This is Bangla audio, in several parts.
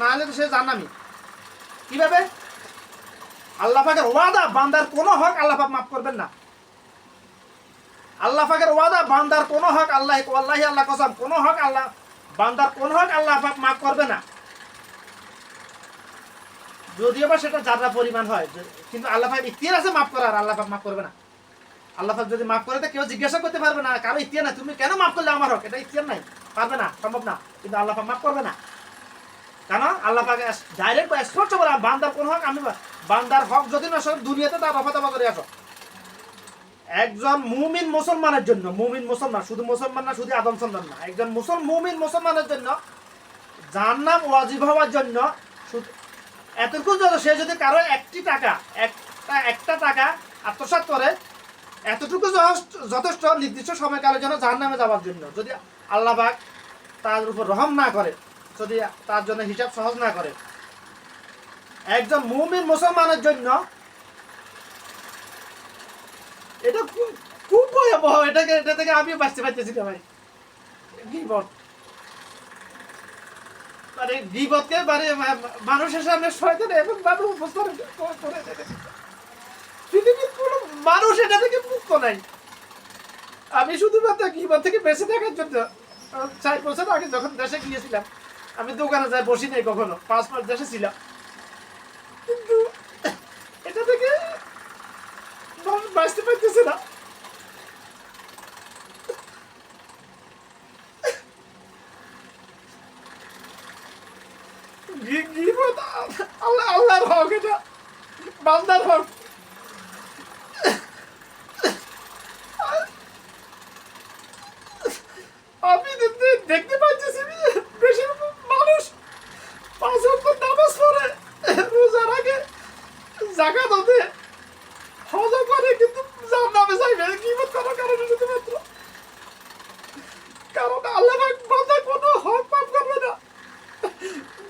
না হলে তো সে জানামি কীভাবে? আল্লাহ পাকের ওয়াদা, বান্দার কোনো হক আল্লাহ পাক মাফ করবেন না। আল্লাহ পাকের ওয়াদা, বান্দার কোনো হক আল্লাহ আল্লাহি আল্লাহ কসম, কোনো হক আল্লাহ, বান্দার কোনো হক আল্লাহ পাক মাফ করবে না। যদিও বা সেটা যারা পরিমাণ হয় কিন্তু আল্লাহ পাক ইতিহার আছে মাফ করার, আল্লাহ পাক মাফ করবে না। আল্লাহ পাক যদি মাফ করে তো কেউ জিজ্ঞাসা করতে পারবে না, কারও ইতিহার নাই, তুমি কেন মাফ করলে আমার হক? এটা ইতিহার নাই, পারবে না, সম্ভব না। কিন্তু আল্লাহ পাক মাফ করবে না। কেন আল্লাহ পাক ডাইরেক্ট স্পষ্ট বলে বান্দার কোন হক, আমি বান্দার হক যদি না সব দুনিয়াতে তার রফা দফা করে আসো। একজন মুমিন মুসলমানের জন্য, মুমিন মুসলমান, শুধু মুসলমান না, শুধু আদম সন্তান না, একজন মুসল মুমিন মুসলমানের জন্য জান্নাম ওয়াজিব হওয়ার জন্য এতটুকু যত সে যদি কারও একটি টাকা, একটা একটা টাকা আত্মসাৎ করে, এতটুকু যথেষ্ট- নির্দিষ্ট সময়কালের জন্য জাহান্নামে যাওয়ার জন্য, যদি আল্লাহবাক তার উপর রহম না করে যদি তার জন্য হিসাব সহজ না করে। একজন মুমিন মুসলমানের জন্য এটা খুব ভয়াবহ। এটাকে, এটা থেকে আমিও বাঁচতে পারতেছি না ভাই। মানে মানে মানুষের সামনে এবং ভাবে উপস্থাপন করে-। পৃথিবীর কোনো মানুষ এটা থেকে মুক্ত নাই। আমি শুধুমাত্র গিবত থেকে বেঁচে থাকার জন্য চার বছর আগে যখন দেশে গিয়েছিলাম আমি দোকানে যাই, বসি নাই কখনো। পাঁচ মাস দেশে ছিলাম। কিন্তু এটা থেকে বাঁচতে পারতেছে না। আল্লাহ আল্লাহর হক এটা। বান্দার হক আমি দেখতে- দেখতে পাচ্ছি বেশি মানুষ পাঁচ ওয়াক্ত নামাজ পড়ে রোজা রাখে জাকাত হজ করে কিন্তু যার নামে যাইবে কিমত করার কারণে শুধুমাত্র কারণ আল্লাহ পাক বান্দার কোনো হক মাফ করবে না।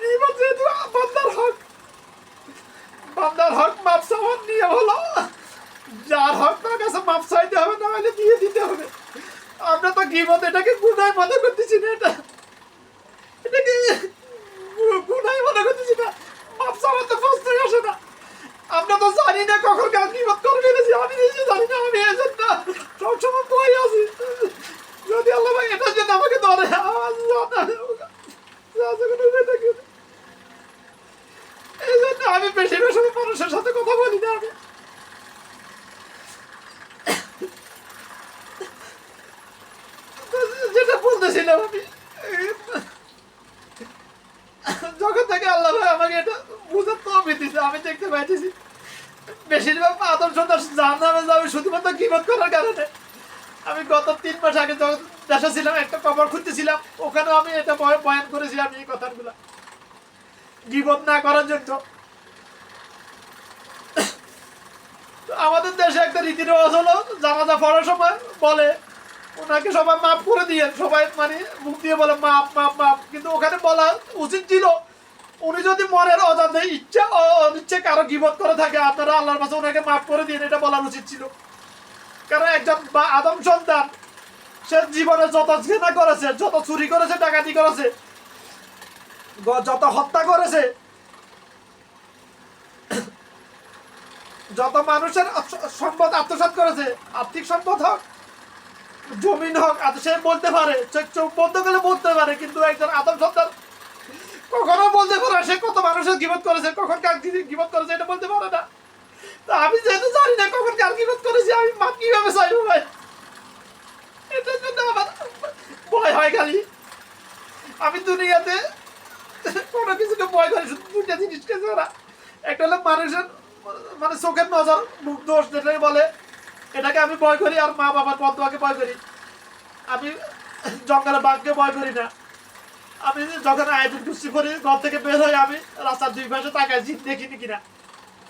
কিমত যেহেতু বান্দার হক। বান্দার হক মাপ চাওয়ার নিয়ম হলো, যার হক তার কাছে মাপ চাইতে হবে, না হলে দিয়ে দিতে হবে। আমরা তো গিবত এটাকে গুনায় মনে করতেছি না এটা এটাকে গু- গুনায় মনে করতেছি না মাপ চাওয়ার তো প্রশ্নই আসে না আমরা তো জানি না কখন কার গিবত করে ফেলেছি আমি নিজে জানি না আমি এই জন্য সবসময় ভয় আছি যদি আল্লাহ ভাই এটার জন্য আমাকে ধরে আমার জানা যখন এটাকে এই জন্য আমি বেশিরভাগ সময় মানুষের সাথে কথা বলি না আমি বলতেছিলাম আমি। যখন থেকে আল্লাহ ভাই আমাকে এটা বুঝার তো দিছে, আমি দেখতে পাইতেছি, বেশিরভাগ আদম সন্তান জাহান্নামে যাবে শুধুমাত্র কিমত করার কারণে। আমি গত তিন মাস আগে যখন দেশে ছিলাম, একটা কবর খুঁজতেছিলাম, ওখানেও আমি এটা বয়- বয়ান করেছিলাম এই কথাগুলা। গিবত না করার জন্য। আমাদের দেশে একটা রীতি রেওয়াজ হলো, জানাজা পড়ার সময় বলে ওনাকে সবাই মাফ করে দিয়ে, সবাই মানে মুখ দিয়ে বলে মাপ মাপ মাপ কিন্তু ওখানে বলা উচিত ছিল, উনি যদি মনের অজান্তে ইচ্ছা অনিচ্ছে কারও গিবত করে থাকে, আপনারা আল্লাহর কাছে ওনাকে মাফ করে দিন। এটা বলা উচিত ছিল। কারণ একজন বা আদম সন্তান, সে জীবনে যত ঘৃণা করেছে, যত চুরি করেছে, ডাকাতি করেছে যত হত্যা করেছে, যত মানুষের সম্পদ আত্মসাৎ করেছে, আর্থিক সম্পদ হোক জমিন হোক আর সে বলতে পারে চোখ বন্ধ করে বলতে পারে, কিন্তু একজন আদম সন্তান কখনো বলতে পারে সে কত মানুষের গিবত করেছে, কখন কার গিবত করেছে এটা বলতে পারে না। তা আমি যেহেতু জানি না কখন কার গিবত করেছি, আমি মাপ কীভাবে চাইব ভাই? এটার জন্য আমার ভয় হয় খালি। আমি দুনিয়াতে কোনো কিছুকে ভয় করি শুধু দুইটা জিনিসকে ছাড়া। একটা হলো মানুষের মানে চোখের নজর, মুখ দোষ যেটাকে বলে এটাকে আমি ভয় করি আর মা বাবার বন্ধুকে ভয় করি। আমি জঙ্গলে বাঘকে ভয় করি না। আমি যখন আয়োজন কুস্তি করি, ঘর থেকে বের হই আমি। রাস্তার দুই পাশে তাকাই, জিন দেখিনি কিনা।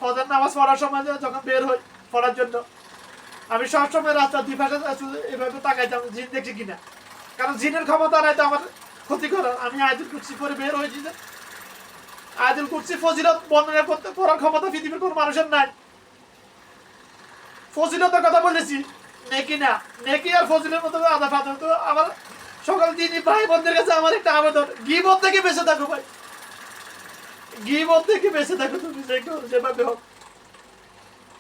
ফজর নামাজ পড়ার সময় যখন বের হই পড়ার জন্য, আমি সবসময় রাস্তার দুই পাশে এভাবে তাকাইতাম, জিন দেখছি কিনা। কারণ জিনের ক্ষমতা নাই তো আমার ক্ষতি করার। আমি আয়োজন কুস্তি করে বের হয়েছি যে। আয়োজন কুস্তি ফজিলত বর্ণনা করতে করার ক্ষমতা পৃথিবীর কোনো মানুষের নাই। ফজিলতের কথা বলেছি। নেকি না, নেকি আর ফজিলের মতো আদা ফাদা তো আমার সকল দিনই ভাই বোনদের কাছে আমার একটা আবেদন। গিবত থেকে বেঁচে থাকো ভাই। গিবত থেকে বেঁচে থাকো তুমি, যে যেভাবে হোক।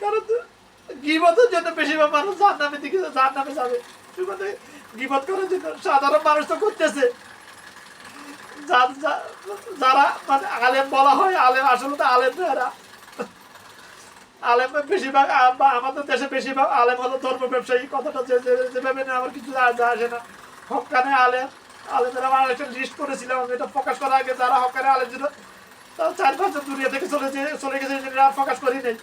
কারণ গিবতের জন্য বেশিরভাগ মানুষ যার নামে দিকে যার নামে যাবে। মানে গিবত করার জন্য সাধারণ মানুষ তো করতেছে। যার- মানে আলেম বলা হয়, আলেম আসলে তো আলেম এরা। আলেম বেশিরভাগ আমাদের দেশে বেশিরভাগ আলেম হলো ধর্ম ব্যবসায়ী। কথাটা যেভাবে না আমার কিছু আসে না। হকানে আলেম। আলেমের আমার একটা লিস্ট করেছিলাম এটা প্রকাশ করার আগে যারা হকানে আলেম ছিল, তারা চার পাঁচজন দুনিয়া থেকে চলে চলে গেছে সেটা আর প্রকাশ করি নেই।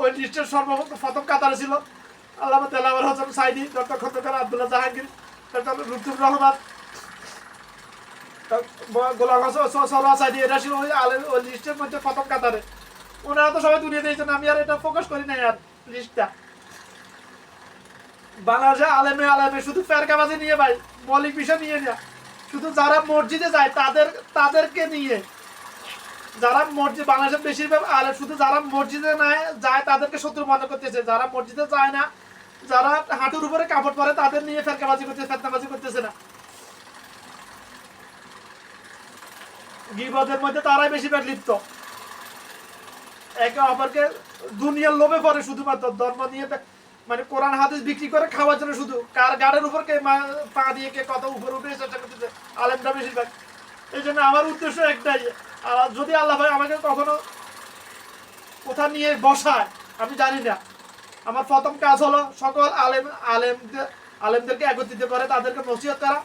ওই লিস্টের সর্বপ্রথম কাতারে ছিল আল্লাহ তেলাওয়ার হোসেন সাইদি, ডক্টর খন্দকার আব্দুল্লাহ জাহাঙ্গীর, ডক্টর লুৎফুর রহমান যারা মসজিদে যায় তাদের তাদেরকে নিয়ে যারা মসজিদ বাংলাদেশের বেশিরভাগ শুধু যারা মসজিদে না যায় তাদেরকে শত্রু মনে করতেছে, যারা মসজিদে যায় না, যারা হাঁটুর উপরে কাপড় পরে, তাদের নিয়ে ফেরকাবাজি করতেছে ফেরকাবাজি করতেছে না। গিবদের মধ্যে তারাই বেশি বেশিরভাগ লিপ্ত একে অপরকে দুনিয়ার লোভে পড়ে শুধুমাত্র, ধর্ম নিয়ে মানে কোরআন হাদিস বিক্রি করে খাওয়ার জন্য শুধু। কার গাড়ের উপর কে পা দিয়ে কে কত উপরে উঠে চেষ্টা করতেছে আলেমটা বেশিরভাগ। এই জন্য আমার উদ্দেশ্য একটাই যদি আল্লাহ ভাই আমাকে কখনো কোথা নিয়ে বসায়, আমি জানি না। আমার প্রথম কাজ হলো সকল আলেম আলেমদের আলেমদেরকে একত্রিত করে তাদেরকে নসিহত করা।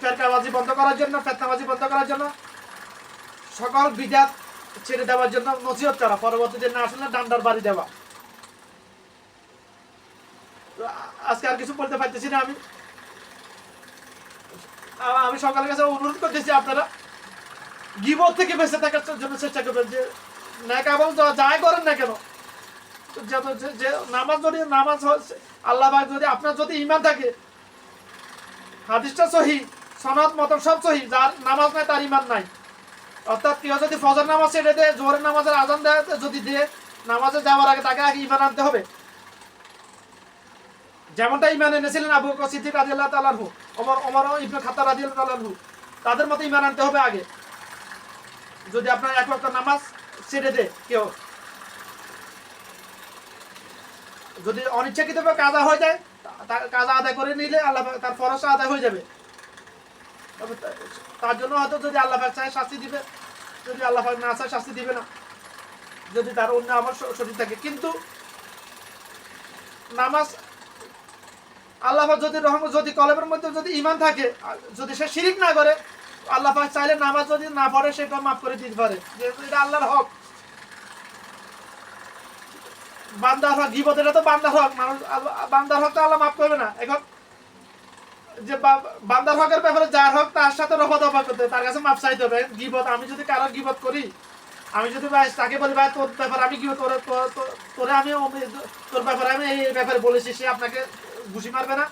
ফেরকাবাজি বন্ধ করার জন্য ফেতনাবাজি বন্ধ করার জন্য, সকল বিজাত ছেড়ে দেওয়ার জন্য নসিহত করা। পরবর্তীতে না আসলে ডান্ডার বাড়ি দেওয়া। আজকে আর কিছু বলতে পারতেছি না আমি। আমি সকালের কাছে অনুরোধ করতেছি আপনারা, গিবত থেকে বেঁচে থাকার জন্য চেষ্টা করবেন যে, ন্যাক আমল যাই করেন না কেন যে- নামাজ যদি নামাজ আল্লাহ যদি আপনার যদি ইমান থাকে, হাদিসটা সহি সনদ মতন সব সহি, যার নামাজ নাই, তার ইমান নাই। অর্থাৎ কেউ যদি ফজর নামাজ ছেড়ে দেয় জোরের নামাজের আজান দেয় যদি দিয়ে, নামাজে যাওয়ার আগে তাকে আগে ইমান আনতে হবে। যেমনটা ইমান এনেছিলেন আবু সিদ্দিক রাদিয়াল্লাহু তাআলা আনহু, ওমর ওমর ইবনে রাদিয়াল্লাহু তাআলা আনহু, তাদের মতো ইমান আনতে হবে আগে। যদি আপনার এক ওয়াক্ত নামাজ ছেড়ে দেয় কেউ। যদি অনিচ্ছাকৃতভাবে কাজা হয়ে যায় কাজা আদায় করে নিলে আল্লাহ তার ফরসা আদায় হয়ে যাবে। তার জন্য হয়তো যদি আল্লাহ পাক চায় শাস্তি দিবে। যদি আল্লাহ পাক না চায় শাস্তি দিবে না। যদি তার অন্য আমার শরীর থাকে। কিন্তু নামাজ আল্লাহ যদি রহম, যদি কলমের মধ্যে যদি ইমান থাকে যদি সে শিরিক না করে, আল্লাহ পাক চাইলে নামাজ যদি না পড়ে, সেটা মাফ করে দিতে পারে। যেহেতু এটা আল্লাহর হক। বান্দার হক এটা তো বান্দার হক। মানুষ বান্দার হক তো আল্লাহ মাফ করবে না। এখন যে বান্দার হকের ব্যাপারে যার হক, তার সাথে রফা দফা করতে তার কাছে মাপ চাইতে হবে। গিবত, আমি যদি কারোর গিবত করি, আমি যদি ভাই তাকে বলি, ভাই, তোর ব্যাপারে আমি কি তোর তোর- আমি তোর ব্যাপারে আমি এই ব্যাপারে বলেছি, সে আপনাকে ঘুষি মারবে না।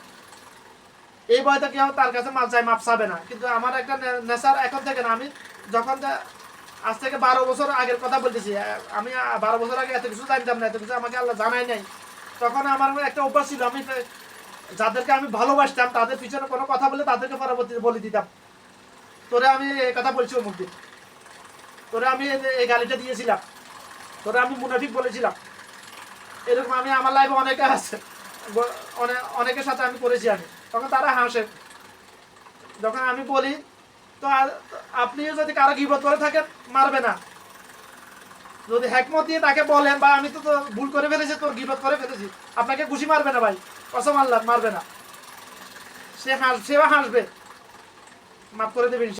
এই বয়তে কেউ তার কাছে মাপ চাই মাপ চাবে না। কিন্তু আমার একটা নেশার এখন থেকে না, আমি যখন আজ থেকে বারো বছর আগের কথা বলতেছি আমি বারো বছর আগে এত কিছু জানতাম না, এত কিছু আমাকে আল্লাহ জানাই নাই। তখন আমার একটা অভ্যাস ছিল, আমি যাদেরকে আমি ভালোবাসতাম, তাদের পিছনে কোনো কথা বলে তাদেরকে পরবর্তীতে বলে দিতাম। তোরে আমি কথা বলছি অমুক দিন। তোরে আমি এই- গালিটা দিয়েছিলাম। তোরে আমি মুনাফিক বলেছিলাম। এরকম আমি আমার লাইফে অনেকে আছে। অনেকের সাথে আমি করেছি আমি। তখন তারা হাসে। যখন আমি বলি, তো আপনিও যদি কারও গিবত করে থাকেন, মারবে না। যদি হ্যাকমত দিয়ে তাকে বলেন, বা আমি তো ভুল করে ফেলেছি, তোর গিবত করে ফেলেছি, আপনাকে খুশি মারবে না ভাই। কসম আল্লাহ মারবে না। সে হাস সেও হাসবে। মাফ করে দেবেন